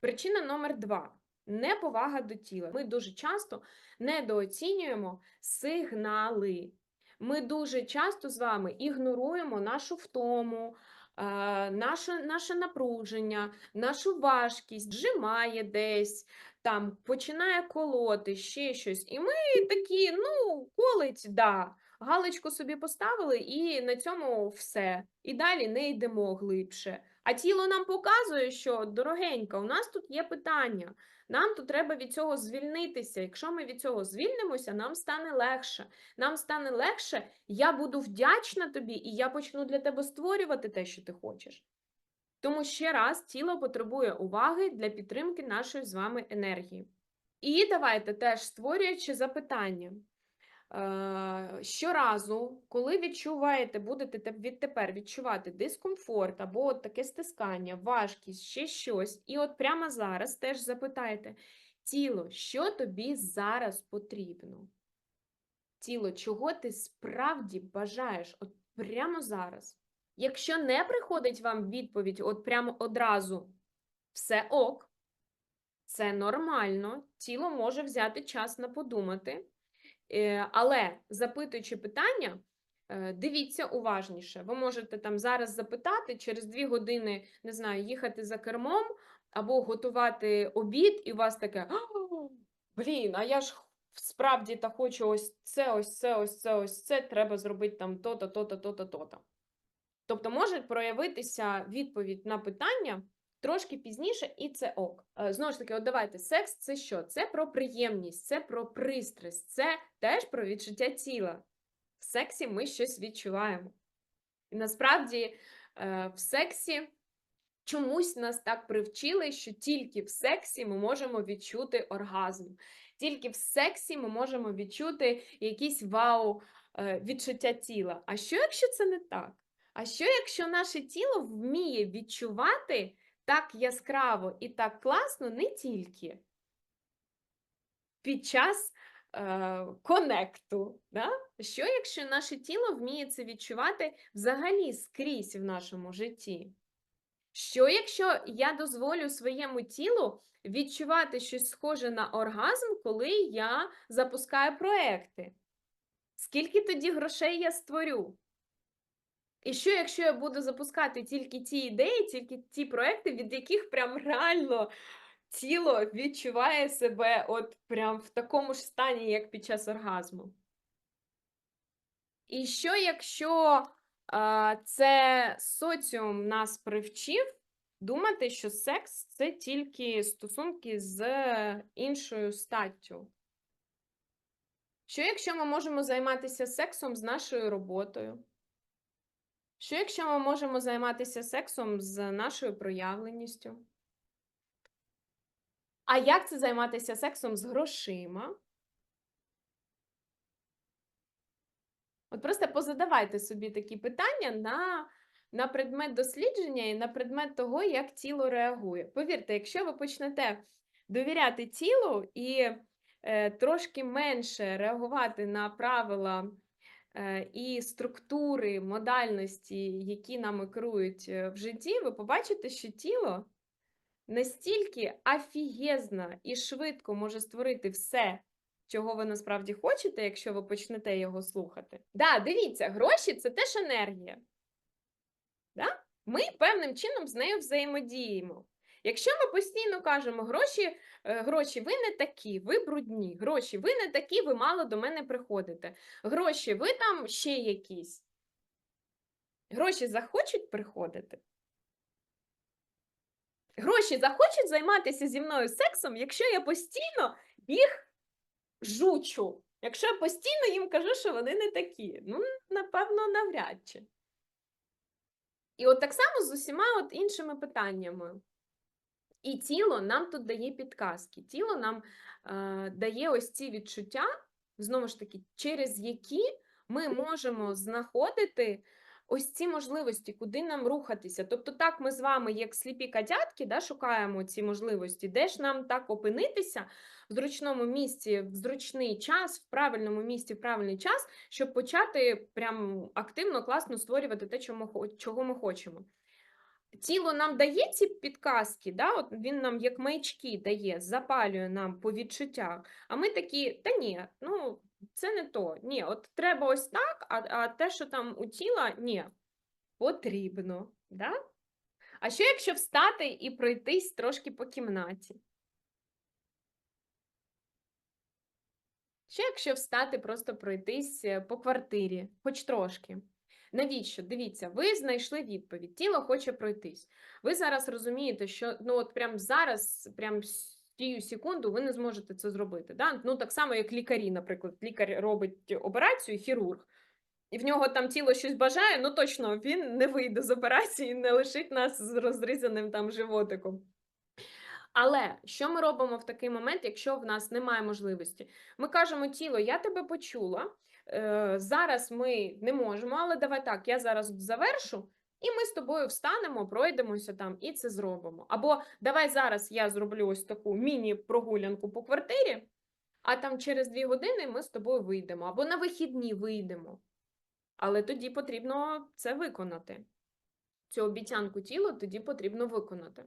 Причина номер два неповага до тіла. Ми дуже часто недооцінюємо сигнали. Ми дуже часто з вами ігноруємо нашу втому, е, наше, наше напруження, нашу важкість, зжимає десь, там починає колоти, ще щось. І ми такі, ну, колить, да. Галочку собі поставили, і на цьому все. І далі не йдемо глибше. А тіло нам показує, що дорогенька, у нас тут є питання. Нам тут треба від цього звільнитися. Якщо ми від цього звільнимося, нам стане легше. Нам стане легше, я буду вдячна тобі, і я почну для тебе створювати те, що ти хочеш. Тому ще раз тіло потребує уваги для підтримки нашої з вами енергії. І давайте теж створюючи запитання. Е, Щоразу, коли відчуваєте, будете відтепер відчувати дискомфорт або от таке стискання, важкість, ще щось, і от прямо зараз теж запитайте, тіло, що тобі зараз потрібно? Тіло, чого ти справді бажаєш от прямо зараз? Якщо не приходить вам відповідь от прямо одразу, все ок, це нормально, тіло може взяти час на подумати. Е, Але запитуючи питання, е, дивіться уважніше. Ви можете там зараз запитати, через дві години, не знаю, їхати за кермом або готувати обід, і у вас таке: блін, а я ж справді та хочу ось це, ось це, ось це, ось це, треба зробити там то-то, то-то, то-то, то-то. Тобто може проявитися відповідь на питання трошки пізніше, і це ок. Е, Знову ж таки, от давайте, секс це що? Це про приємність, це про пристрасть, це теж про відчуття тіла. В сексі ми щось відчуваємо. І насправді е, в сексі чомусь нас так привчили, що тільки в сексі ми можемо відчути оргазм. Тільки в сексі ми можемо відчути якісь вау е, відчуття тіла. А що, якщо це не так? А що, якщо наше тіло вміє відчувати так яскраво і так класно не тільки під час е, конекту? Да? Що, якщо наше тіло вміє це відчувати взагалі скрізь в нашому житті? Що, якщо я дозволю своєму тілу відчувати щось схоже на оргазм, коли я запускаю проекти? Скільки тоді грошей я створю? І що, якщо я буду запускати тільки ті ідеї, тільки ті проекти, від яких прям реально тіло відчуває себе от прям в такому ж стані, як під час оргазму? І що, якщо а, це соціум нас привчив думати, що секс це тільки стосунки з іншою статтю? Що, якщо ми можемо займатися сексом з нашою роботою? Що, якщо ми можемо займатися сексом з нашою проявленістю? А як це займатися сексом з грошима? От просто позадавайте собі такі питання на, на предмет дослідження і на предмет того, як тіло реагує. Повірте, якщо ви почнете довіряти тілу і е, трошки менше реагувати на правила і структури, модальності, які нами керують е, в житті, ви побачите, що тіло настільки афігезно і швидко може створити все, чого ви насправді хочете, якщо ви почнете його слухати. Да, дивіться, гроші це теж енергія. Да? Ми певним чином з нею взаємодіємо. Якщо ми постійно кажемо, гроші, е, гроші, ви не такі, ви брудні, гроші, ви не такі, ви мало до мене приходите. Гроші, ви там ще якісь. Гроші захочуть приходити. Гроші захочуть займатися зі мною сексом, якщо я постійно їх жучу. Якщо я постійно їм кажу, що вони не такі. Ну, напевно, навряд чи. І от так само з усіма от іншими питаннями. І тіло нам тут дає підказки. Тіло нам е, дає ось ці відчуття, знову ж таки, через які ми можемо знаходити ось ці можливості, куди нам рухатися. Тобто, так ми з вами, як сліпі катятки, да, шукаємо ці можливості, де ж нам так опинитися в зручному місці, в зручний час, в правильному місці, в правильний час, щоб почати прям активно, класно створювати те, чого ми хочемо. Тіло нам дає ці підказки, да? От він нам як маячки дає, запалює нам по відчуттях. А ми такі, та ні, ну це не то. Ні, от треба ось так, а, а те, що там у тіла, ні, потрібно. Да? А що якщо встати і пройтись трошки по кімнаті? Що якщо встати, просто пройтись е, по квартирі, хоч трошки? Навіщо? Дивіться, ви знайшли відповідь, тіло хоче пройтись. Ви зараз розумієте, що ну от прямо зараз, прямо цю секунду, ви не зможете це зробити. Да? Ну так само, як лікарі, наприклад, лікар робить операцію, хірург, і в нього там тіло щось бажає, ну точно він не вийде з операції, не лишить нас з розрізаним там животиком. Але що ми робимо в такий момент, якщо в нас немає можливості? Ми кажемо тіло, я тебе почула. Е, зараз ми не можемо, але давай так, я зараз завершу, і ми з тобою встанемо, пройдемося там і це зробимо. Або давай зараз я зроблю ось таку міні-прогулянку по квартирі, а там через дві години ми з тобою вийдемо, або на вихідні вийдемо. Але тоді потрібно це виконати. Цю обіцянку тілу тоді потрібно виконати.